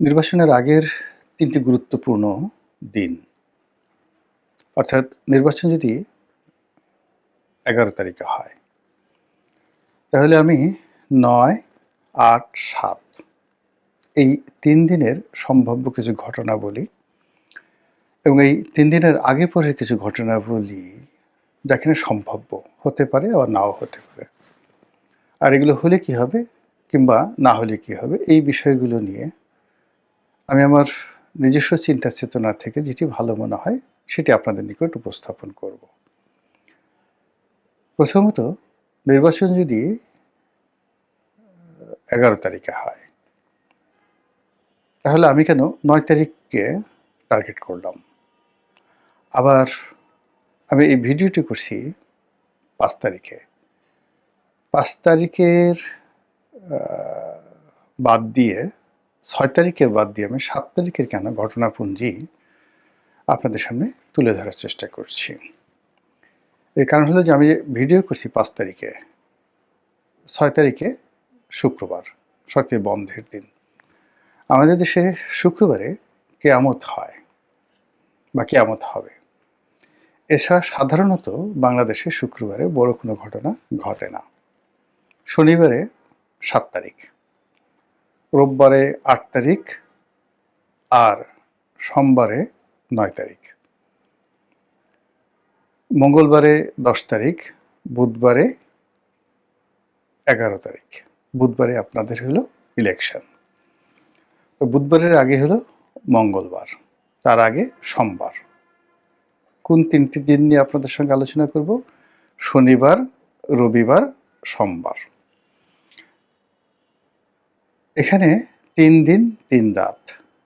নির্বাচনের আগের তিনটি গুরুত্বপূর্ণ দিন। অর্থাৎ নির্বাচন যদি এগারো তারিখে হয়, তাহলে আমি নয়, আট, সাত এই তিন দিনের সম্ভাব্য কিছু ঘটনা বলি এবং এই তিন দিনের আগে পরের কিছু ঘটনা বলি যা কিনা সম্ভাব্য হতে পারে আবার নাও হতে পারে। আর এগুলো হলে কি হবে কিংবা না হলে কি হবে এই বিষয়গুলো নিয়ে আমি আমার নিজস্ব চিন্তা চেতনা থেকে যেটি ভালো মনে হয়, সেটি আপনাদের নিকট উপস্থাপন করব। প্রথমত, নির্বাচন যদি এগারো তারিখে হয়, তাহলে আমি কেন নয় তারিখকে টার্গেট করলাম? আবার আমি এই ভিডিওটি করছি পাঁচ তারিখে। পাঁচ তারিখের বাদ দিয়ে ছয় তারিখে বাদ দিয়ে আমি সাত তারিখের কেন ঘটনাপুঞ্জি আপনাদের সামনে তুলে ধরার চেষ্টা করছি। এই কারণ হলো যে আমি ভিডিও করছি পাঁচ তারিখে। ছয় তারিখে শুক্রবার, সরকারি বন্ধের দিন। আমাদের দেশে শুক্রবারে কেয়ামত হয় বা কেয়ামত হবে। এছাড়া সাধারণত বাংলাদেশে শুক্রবারে বড় কোনো ঘটনা ঘটে না। শনিবারে সাত তারিখ। রোববারে আট তারিখ আর সোমবারে নয় তারিখ। মঙ্গলবারে দশ তারিখ, বুধবারে এগারো তারিখ। বুধবারে আপনাদের হলো ইলেকশন তো বুধবারের আগে হলো মঙ্গলবার, তার আগে সোমবার। কোন তিনটি দিন নিয়ে আপনাদের সঙ্গে আলোচনা করব? শনিবার, রবিবার, সোমবার। এখানে তিন দিন, তিন রাত,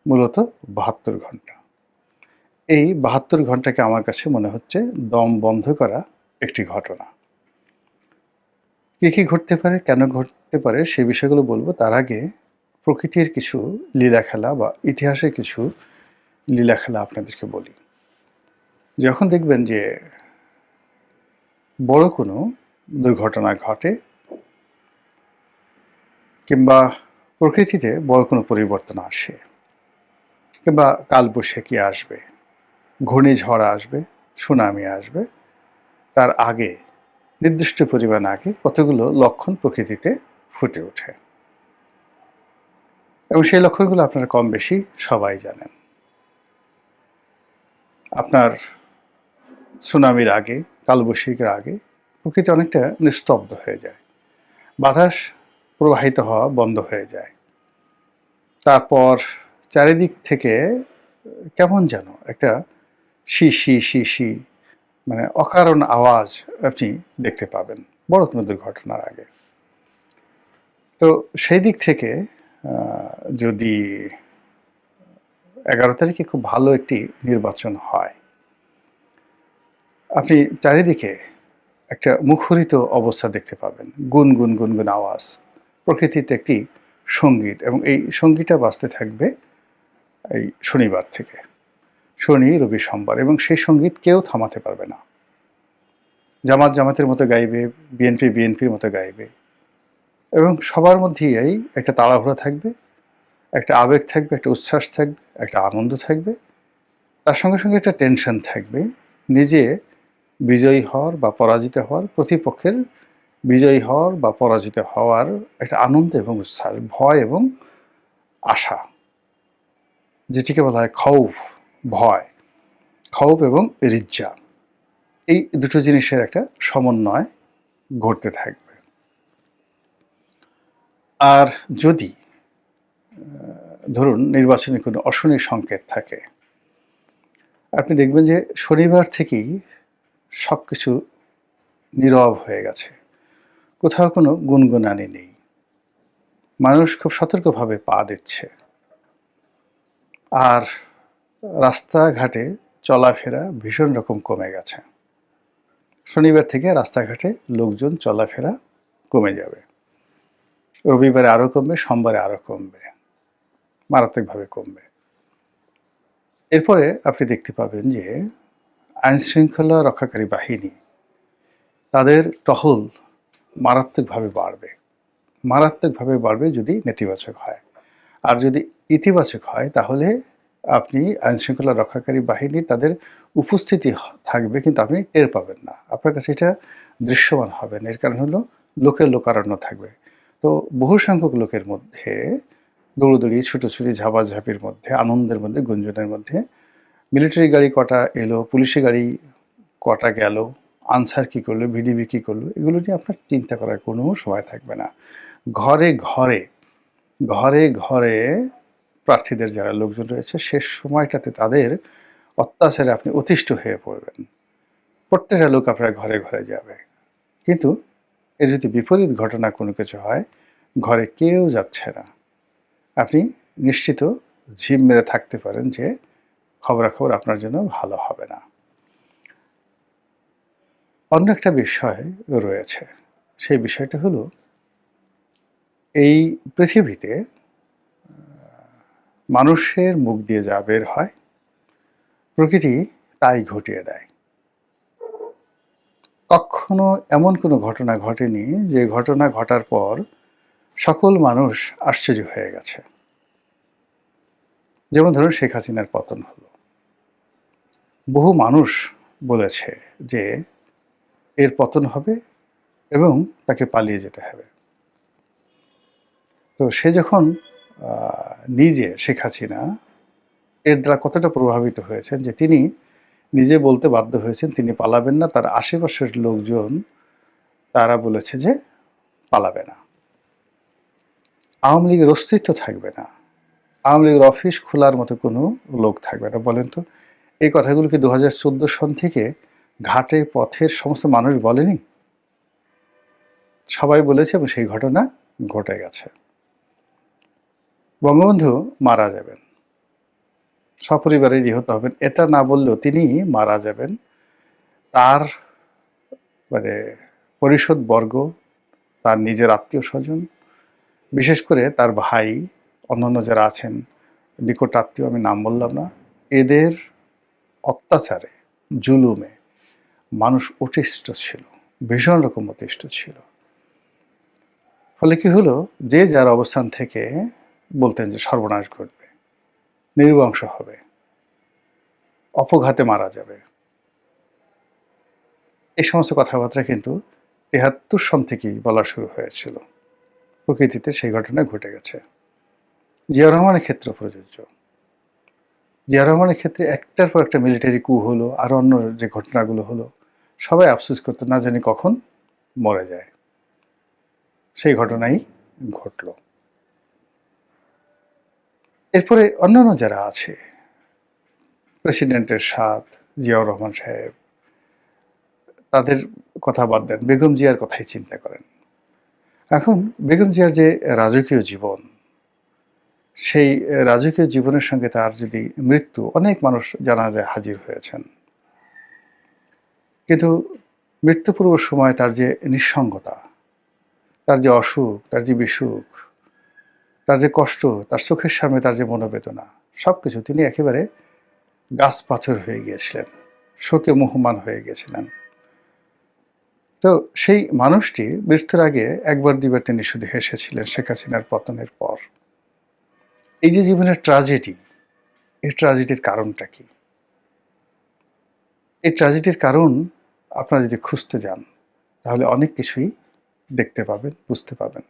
মূলত বাহাত্তর ঘণ্টা। এই বাহাত্তর ঘন্টাকে আমার কাছে মনে হচ্ছে দম বন্ধ করা একটি ঘটনা। কী কী ঘটতে পারে, কেন ঘটতে পারে, সে বিষয়গুলো বলব। তার আগে প্রকৃতির কিছু লীলা খেলা বা ইতিহাসের কিছু লীলা খেলা আপনাদেরকে বলি। যখন দেখবেন যে বড় কোনো দুর্ঘটনা ঘটে কিংবা প্রকৃতিতে বড় কোনো পরিবর্তন আসে। কিংবা কালবৈশাখী আসবে, ঘূর্ণিঝড় আসবে, সুনামি আসবে। তার আগে, নির্দিষ্ট পরিমাণ আগে কতগুলো লক্ষণ প্রকৃতিতে ফুটে ওঠে। এবং সেই লক্ষণগুলো আপনারা কম বেশি সবাই জানেন। আপনার সুনামির আগে, কালবৈশাখীর আগে প্রকৃতি অনেকটা নিস্তব্ধ হয়ে যায়। বাতাস প্রবাহিত হওয়া বন্ধ হয়ে যায়। তারপর চারিদিক থেকে কেমন যেন একটা শি শি শি শি মানে অকারণ আওয়াজ আপনি দেখতে পাবেন, বড় কোনো দুর্ঘটনার আগে। তো সেই দিক থেকে যদি এগারো তারিখে খুব ভালো একটি নির্বাচন হয়, আপনি চারিদিকে একটা মুখরিত অবস্থা দেখতে পাবেন গুন গুন গুন গুন আওয়াজ। প্রকৃতিতে একটি সংগীত এবং এই সঙ্গীতটা বাজতে থাকবে এই শনিবার থেকে। শনি, রবি, সোমবার এবং সেই সংগীত কেউ থামাতে পারবে না। জামাত জামাতের মতো গাইবে, বিএনপি বিএনপির মতো গাইবে এবং সবার মধ্যেই এই একটা তাড়াহুড়া থাকবে, একটা আবেগ থাকবে, একটা উচ্ছ্বাস থাকবে, একটা আনন্দ থাকবে। তার সঙ্গে সঙ্গে একটা টেনশন থাকবে। নিজে বিজয়ী হওয়ার বা পরাজিত হওয়ার প্রতিপক্ষের বিজয়ী হওয়ার বা পরাজিত হওয়ার একটা আনন্দ এবং উচ্ছ্বাস ভয় এবং আশা, যেটিকে বলা হয় খৌফ, ভয়, খৌফ এবং রিজ্জা। এই দুটো জিনিসের একটা সমন্বয় ঘটতে থাকবে। আর যদি ধরুন নির্বাচনী কোনো অশনি সংকেত থাকে, আপনি দেখবেন যে শনিবার থেকেই সব কিছু নীরব হয়ে গেছে। কোথাও কোনো গুনগুনানি নেই। মানুষ খুব সতর্কভাবে পা দিচ্ছে। আর রাস্তাঘাটে চলাফেরা ভীষণ রকম কমে গেছে। শনিবার থেকে রাস্তাঘাটে লোকজন চলাফেরা কমে যাবে। রবিবারে আরও কমবে, সোমবারে আরও কমবে। মারাত্মকভাবে কমবে। এরপরে আপনি দেখতে পাবেন যে আইনশৃঙ্খলা রক্ষাকারী বাহিনী তাদের টহল মারাত্মকভাবে বাড়বে। মারাত্মকভাবে বাড়বে যদি নেতিবাচক হয়। আর যদি ইতিবাচক হয়, তাহলে আপনি আইনশৃঙ্খলা রক্ষাকারী বাহিনী তাদের উপস্থিতি থাকবে কিন্তু আপনি টের পাবেন না। আপনার কাছে এটা দৃশ্যমান হবে না। এর কারণ হলো লোকের লোকারণ্য থাকবে। তো বহু সংখ্যক লোকের মধ্যে দৌড়দৌড়ি, ছুটোছুটি, ঝাপাঝাপির মধ্যে, আনন্দের মধ্যে, গুঞ্জনের মধ্যে, মিলিটারি গাড়ি কটা এলো, পুলিশি গাড়ি কটা গেল আনসার কি করল, ভিডিবি কি করল, এগুলো নিয়ে আপনার চিন্তা করার কোনো সময় থাকবে না। ঘরে ঘরে ঘরে ঘরে প্রার্থীদের যারা লোকজন রয়েছে, শেষ সময়টাতে তাদের অত্যাচারে আপনি অতিষ্ঠ হয়ে পড়বেন। প্রত্যেকটা লোক আপনার ঘরে ঘরে যাবে। কিন্তু এর যদি বিপরীত ঘটনা কোনো কিছু হয়, ঘরে কেউ যাচ্ছে না। আপনি নিশ্চিত ঝিম মেরে থাকতে পারেন যে খবরাখবর আপনার জন্য ভালো হবে না। অন্য একটা বিষয় রয়েছে। সেই বিষয়টা হলো, এই পৃথিবীতে মানুষের মুখ দিয়ে যা বের হয়, প্রকৃতি তাই ঘটিয়ে দেয়। কখনো এমন কোনো ঘটনা ঘটেনি যে ঘটনা ঘটার পর সকল মানুষ আশ্চর্য হয়ে গেছে। যেমন ধরুন শেখ হাসিনার পতন হলো। বহু মানুষ বলেছে যে এর পতন হবে এবং তাকে পালিয়ে যেতে হবে। তো সে যখন নিজে শেখ হাসিনা, এর দ্বারা কতটা প্রভাবিত হয়েছেন যে তিনি নিজে বলতে বাধ্য হয়েছেন তিনি পালাবেন না, তার আশেপাশের লোকজন তারা বলেছে যে পালাবে না। আওয়ামী লীগের অস্তিত্ব থাকবে না। আওয়ামী লীগের অফিস খোলার মতো কোনো লোক থাকবে না। বলেন তো, এই কথাগুলো কি দু হাজার চোদ্দ সন থেকে ঘাটে পথের সমস্ত মানুষ বলেনি? সবাই বলেছে এবং সেই ঘটনা ঘটে গেছে। বঙ্গবন্ধু মারা যাবেন। সপরিবারে নিহত হবেন। এটা না বললেও তিনি মারা যাবেন। তার মানে পরিষদ বর্গ, তার নিজের আত্মীয় স্বজন, বিশেষ করে তার ভাই, অন্যান্য যারা আছেন, নিকট আত্মীয় আমি নাম বললাম না, এদের অত্যাচারে, জুলুমে মানুষ অতিষ্ঠ ছিল, ভীষণ রকম অতিষ্ঠ ছিল। ফলে কি হলো? যে যার অবস্থান থেকে বলতেন যে সর্বনাশ ঘটবে নির্বংশ হবে, অপঘাতে মারা যাবে। এই সমস্ত কথাবার্তা কিন্তু তেহাত্তর সন থেকেই বলা শুরু হয়েছিল। প্রকৃতিতে সেই ঘটনা ঘটে গেছে। জিয়া রহমানের ক্ষেত্রে প্রযোজ্য। জিয়া রহমানের ক্ষেত্রে একটার পর একটা মিলিটারি কু হলো আর অন্য যে ঘটনাগুলো হলো সবাই আফসোস করতো, না জানি কখন মরে যায়। সেই ঘটনাই ঘটলো। এরপরে অন্যান্য যারা আছে, প্রেসিডেন্টের সাথ, জিয়াউর রহমান সাহেব, তাদের কথা বাদ দেন, বেগম জিয়ার কথাই চিন্তা করেন। এখন বেগম জিয়ার যে রাজকীয় জীবন, সেই রাজকীয় জীবনের সঙ্গে তার যদি মৃত্যু, অনেক মানুষ জানা যায় হাজির হয়েছেন। কিন্তু মৃত্যুপূর্ব সময় তার যে নিঃসঙ্গতা, তার যে অসুখ, তার যে বিসুখ, তার যে কষ্ট, তার চোখের সামনে তার যে মনোবেদনা সব কিছু তিনি একেবারে গাছ পাথর হয়ে গিয়েছিলেন, শোকে মুহমান হয়ে গিয়েছিলেন। তো সেই মানুষটি মৃত্যুর আগে একবার, দুইবার তিনি শুধু হেসেছিলেন শেখ হাসিনার পতনের পর। এই যে জীবনের ট্রাজেডি এই ট্রাজেডির কারণটা কি? এই ট্রাজেডির কারণ আপনারা যদি খুঁজতে যান, তাহলে অনেক কিছুই দেখতে পাবেন, বুঝতে পাবেন।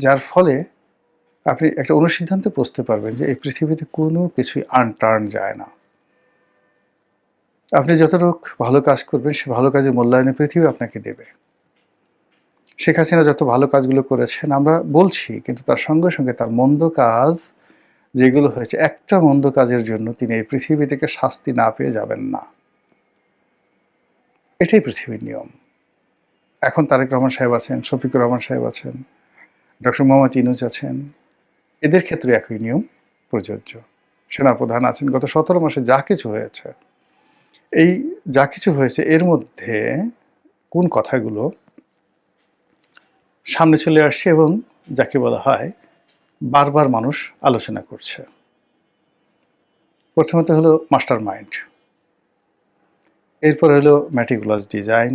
যার ফলে আপনি একটা অনুসিদ্ধান্তে পৌঁছতে পারবেন যে এই পৃথিবীতে কোনো কিছুই আনটার্ন যায় না। আপনি যতটুক ভালো কাজ করবেন, সে ভালো কাজের মূল্যায়নে পৃথিবী আপনাকে দেবে। শেখ হাসিনা যত ভালো কাজগুলো করেছেন, আমরা বলছি, কিন্তু তার সঙ্গে সঙ্গে তার মন্দ কাজ যেগুলো হয়েছে, একটা মন্দ কাজের জন্য তিনি এই পৃথিবী থেকে শাস্তি না পেয়ে যাবেন না। এটাই পৃথিবীর নিয়ম। এখন তারেক রহমান সাহেব আছেন, শফিকুর রহমান সাহেব আছেন, ডক্টর মোহাম্মদ ইনুজ আছেন, এদের ক্ষেত্রে একই নিয়ম, প্রযোজ্য। সেনাপ্রধান আছেন, গত সতেরো মাসে যা কিছু হয়েছে, এই যা কিছু হয়েছে, এর মধ্যে কোন কথাগুলো সামনে চলে আসছে এবং যাকে বলা হয় বারবার মানুষ আলোচনা করছে। প্রথমত হলো মাস্টার মাইন্ড এরপরে হলো ম্যাটিকুলাস ডিজাইন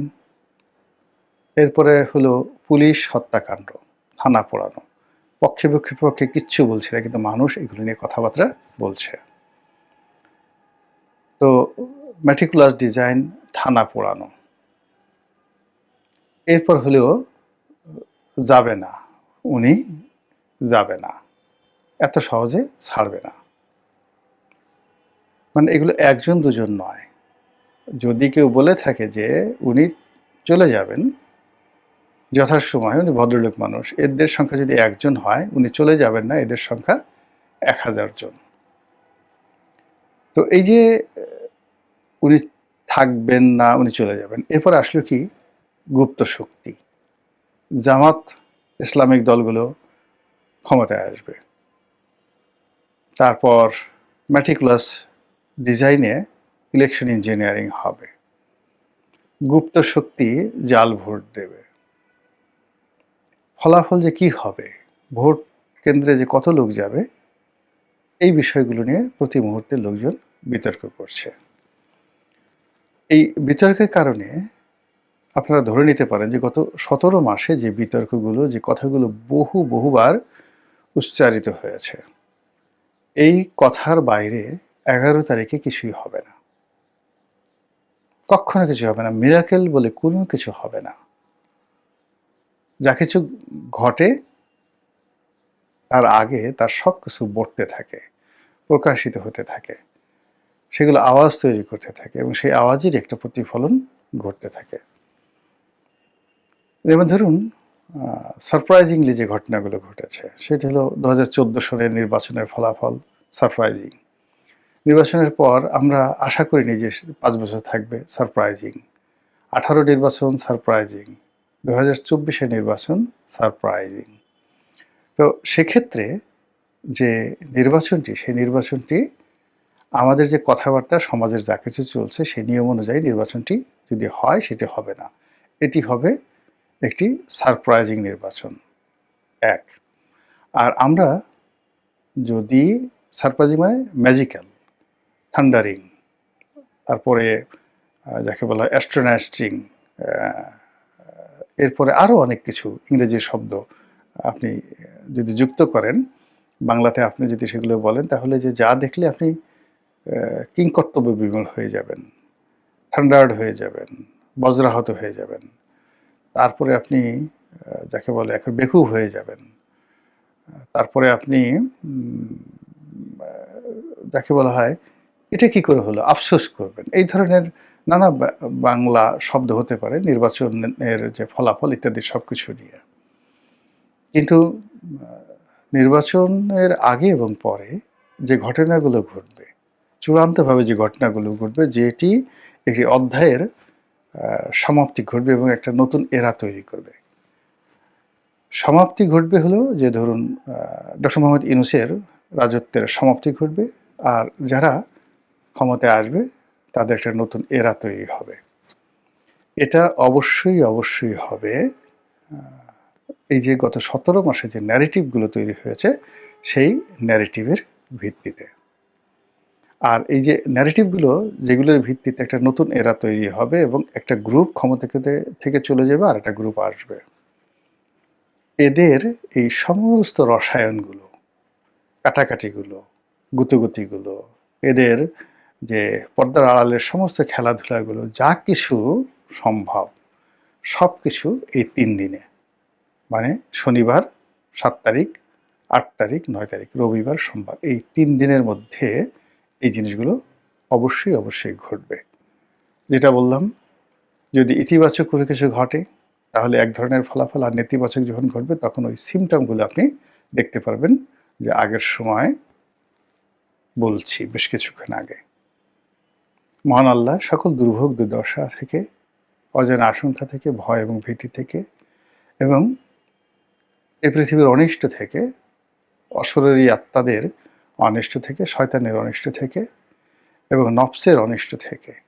এরপরে হলো পুলিশ হত্যাকাণ্ড, থানা পোড়ানো, পক্ষে পক্ষে পক্ষে কিচ্ছু বলছে না, কিন্তু মানুষ এগুলো নিয়ে কথাবার্তা বলছে। তো ম্যাটিকুলাস ডিজাইন থানা পোড়ানো। এরপর হলেও যাবে না, উনি যাবে না, এত সহজে ছাড়বে না। মানে এগুলো একজন দুজন নয়। যদি কেউ বলে থাকে যে উনি চলে যাবেন, যথাসময় উনি ভদ্রলোক মানুষ, এদের সংখ্যা যদি একজন হয়, উনি চলে যাবেন না, এদের সংখ্যা এক হাজার জন। তো এই যে, উনি থাকবেন না, উনি চলে যাবেন, এরপর আসলো কি? গুপ্ত শক্তি। জামাত, ইসলামিক দলগুলো ক্ষমতায় আসবে। তারপর ম্যাটিকুলাস ডিজাইনে ইলেকশন ইঞ্জিনিয়ারিং হবে। গুপ্ত শক্তি জাল ভোট দেবে। ফলাফল যে কি হবে, ভোট কেন্দ্রে যে কত লোক যাবে, এই বিষয়গুলো নিয়ে প্রতি মুহূর্তে লোকজন বিতর্ক করছে। এই বিতর্কের কারণে আপনারা ধরে নিতে পারেন যে গত সতেরো মাসে যে বিতর্কগুলো, যে কথাগুলো বহু বহুবার উচ্চারিত হয়েছে, এই কথার বাইরে এগারো তারিখে কিছুই হবে না। কখনো কিছু হবে না। মিরাকেল বলে কোনো কিছু হবে না। যা কিছু ঘটে, তার আগে তার সব কিছু বটতে থাকে, প্রকাশিত হতে থাকে। সেগুলো আওয়াজ তৈরি করতে থাকে এবং সেই আওয়াজের একটা প্রতিফলন ঘটতে থাকে। যেমন ধরুন সারপ্রাইজিংলি যে ঘটনাগুলো ঘটেছে, সেটা হলো দু হাজার চোদ্দ সালের নির্বাচনের ফলাফল সারপ্রাইজিং নির্বাচনের পর আমরা আশা করিনি যে পাঁচ বছর থাকবে সারপ্রাইজিং। আঠারো নির্বাচন সারপ্রাইজিং। দু হাজার চব্বিশে নির্বাচন সারপ্রাইজিং। তো সেক্ষেত্রে যে নির্বাচনটি, সেই নির্বাচনটি আমাদের যে কথাবার্তা, সমাজের যা কিছু চলছে, সেই নিয়ম অনুযায়ী নির্বাচনটি যদি হয়, সেটি হবে না। এটি হবে একটি সারপ্রাইজিং নির্বাচন। এক। আর আমরা যদি সারপ্রাইজিং মানে ম্যাজিক্যাল থান্ডারিং, তারপরে যাকে বলা হয় অ্যাস্ট্রোনাস্টিং এরপরে আরও অনেক কিছু ইংরেজি শব্দ আপনি যদি যুক্ত করেন, বাংলাতে আপনি যদি সেগুলো বলেন, তাহলে যে যা দেখলে আপনি কিংকর্তব্য বিমল হয়ে যাবেন, থান্ডার্ড হয়ে যাবেন, বজ্রাহত হয়ে যাবেন। তারপরে আপনি যাকে বলে এখন বেকুব হয়ে যাবেন। তারপরে আপনি যাকে বলা হয় এটা কি করে হলো? আফসোস করবেন। এই ধরনের নানা বাংলা শব্দ হতে পারে, নির্বাচনের যে ফলাফল ইত্যাদি সব কিছু নিয়ে। কিন্তু, নির্বাচনের আগে এবং পরে যে ঘটনাগুলো ঘটবে, চূড়ান্তভাবে যে ঘটনাগুলো ঘটবে, যেটি একটি অধ্যায়ের সমাপ্তি ঘটবে এবং একটা নতুন এরা তৈরি করবে। সমাপ্তি ঘটবে হলো যে ধরুন ডক্টর মোহাম্মদ ইনুসের রাজত্বের সমাপ্তি ঘটবে, আর যারা ক্ষমতায় আসবে, তাদের একটা নতুন এরা তৈরি হবে। এটা অবশ্যই অবশ্যই হবে এই যে গত সতেরো মাসে যে ন্যারেটিভগুলো তৈরি হয়েছে, সেই ন্যারেটিভের ভিত্তিতে। আর এই যে ন্যারেটিভগুলো যেগুলোর ভিত্তিতে একটা নতুন এরা তৈরি হবে এবং একটা গ্রুপ ক্ষমতা থেকে চলে যাবে আর একটা গ্রুপ আসবে। এদের এই সমস্ত রসায়নগুলো, কাটাকাটিগুলো, গুতগুতিগুলো, এদের যে পর্দার আড়ালের সমস্ত খেলাধুলাগুলো যা কিছু সম্ভব, সব কিছু এই তিন দিনে। মানে শনিবার সাত তারিখ, আট তারিখ, নয় তারিখ, রবিবার, সোমবার, এই তিন দিনের মধ্যে এই জিনিসগুলো অবশ্যই অবশ্যই ঘটবে। যেটা বললাম, যদি ইতিবাচক কোনো কিছু ঘটে, তাহলে এক ধরনের ফলাফল আর নেতিবাচক যখন ঘটবে, তখন ওই সিমটমগুলো আপনি দেখতে পারবেন যে আগের সময় বলছি বেশ কিছুক্ষণ আগে। মহান আল্লাহ, সকল দুর্ভোগ দুর্দশা থেকে, অজানা আশঙ্কা থেকে, ভয় এবং ভীতি থেকে এবং এই পৃথিবীর অনিষ্ট থেকে অসরেরই আত্মাদের অনিষ্ট থেকে, শয়তানের অনিষ্ট থেকে এবং নফসের অনিষ্ট থেকে।